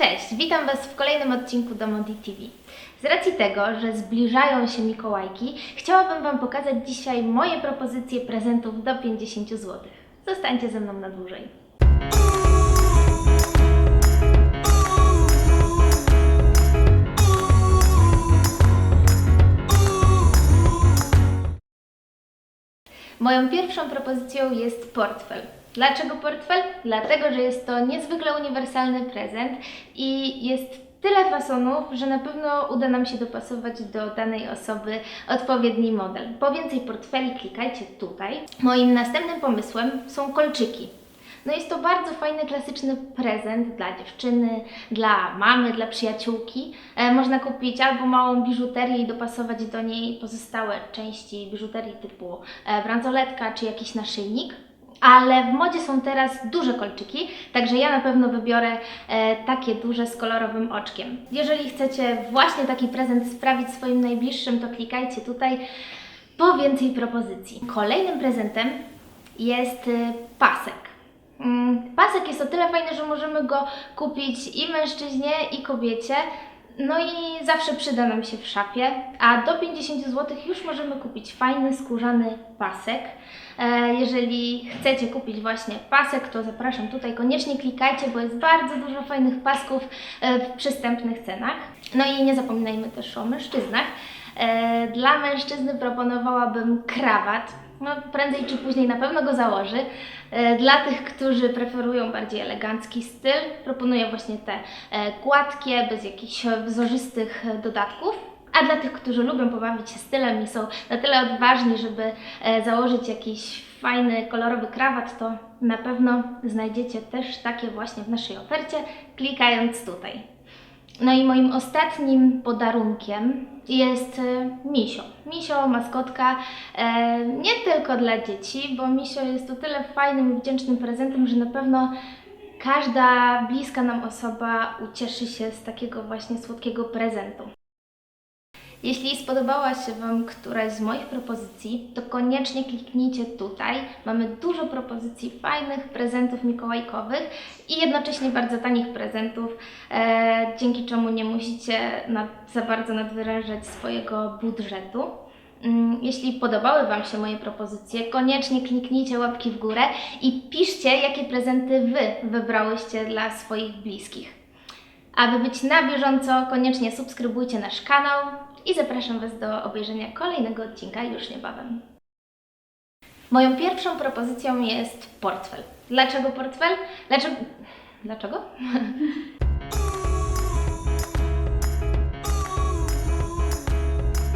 Cześć, witam Was w kolejnym odcinku Domodi TV. Z racji tego, że zbliżają się Mikołajki, chciałabym Wam pokazać dzisiaj moje propozycje prezentów do 50 zł. Zostańcie ze mną na dłużej. Moją pierwszą propozycją jest portfel. Dlaczego portfel? Dlatego, że jest to niezwykle uniwersalny prezent i jest tyle fasonów, że na pewno uda nam się dopasować do danej osoby odpowiedni model. Po więcej portfeli klikajcie tutaj. Moim następnym pomysłem są kolczyki. No jest to bardzo fajny, klasyczny prezent dla dziewczyny, dla mamy, dla przyjaciółki. E, można kupić albo małą biżuterię i dopasować do niej pozostałe części biżuterii typu e, bransoletka czy jakiś naszyjnik. Ale w modzie są teraz duże kolczyki, także ja na pewno wybiorę e, takie duże z kolorowym oczkiem. Jeżeli chcecie właśnie taki prezent sprawić swoim najbliższym, to klikajcie tutaj po więcej propozycji. Kolejnym prezentem jest y, pasek. Mm, Pasek jest o tyle fajny, że możemy go kupić i mężczyźnie, i kobiecie. No i zawsze przyda nam się w szafie, a do 50 zł już możemy kupić fajny skórzany pasek. E, Jeżeli chcecie kupić właśnie pasek, to zapraszam tutaj, koniecznie klikajcie, bo jest bardzo dużo fajnych pasków e, w przystępnych cenach. No i nie zapominajmy też o mężczyznach. E, Dla mężczyzny proponowałabym krawat. No, prędzej czy później na pewno go założy. E, Dla tych, którzy preferują bardziej elegancki styl, proponuję właśnie te e, gładkie, bez jakichś wzorzystych e, dodatków. A dla tych, którzy lubią pobawić się stylem i są na tyle odważni, żeby założyć jakiś fajny, kolorowy krawat, to na pewno znajdziecie też takie właśnie w naszej ofercie, klikając tutaj. No i moim ostatnim podarunkiem jest e, misio. Misio, maskotka, e, nie tylko dla dzieci, bo misio jest o tyle fajnym i wdzięcznym prezentem, że na pewno każda bliska nam osoba ucieszy się z takiego właśnie słodkiego prezentu. Jeśli spodobała się Wam któraś z moich propozycji, to koniecznie kliknijcie tutaj. Mamy dużo propozycji fajnych prezentów mikołajkowych i jednocześnie bardzo tanich prezentów, e, dzięki czemu nie musicie nad, za bardzo nadwyrężać swojego budżetu. Mm, Jeśli podobały Wam się moje propozycje, koniecznie kliknijcie łapki w górę i piszcie, jakie prezenty Wy wybrałyście dla swoich bliskich. Aby być na bieżąco, koniecznie subskrybujcie nasz kanał i zapraszam Was do obejrzenia kolejnego odcinka już niebawem. Moją pierwszą propozycją jest portfel. Dlaczego portfel? Dlaczego? Dlaczego?